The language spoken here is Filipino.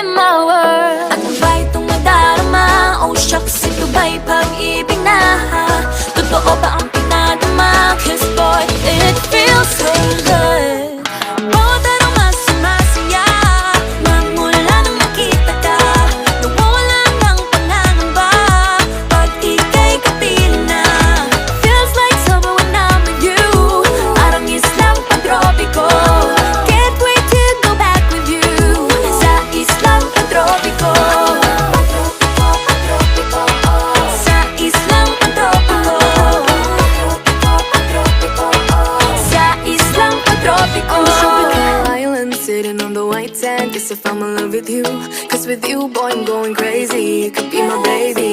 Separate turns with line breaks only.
in my world At ba itong nadarama? Oh shucks, ito ba'y pag-ibig na? Totoo ba ang pinadama? Cause boy, it feels so good
the. Guess if I'm in love with you. Cause with you, boy, I'm going crazy. You could be my baby,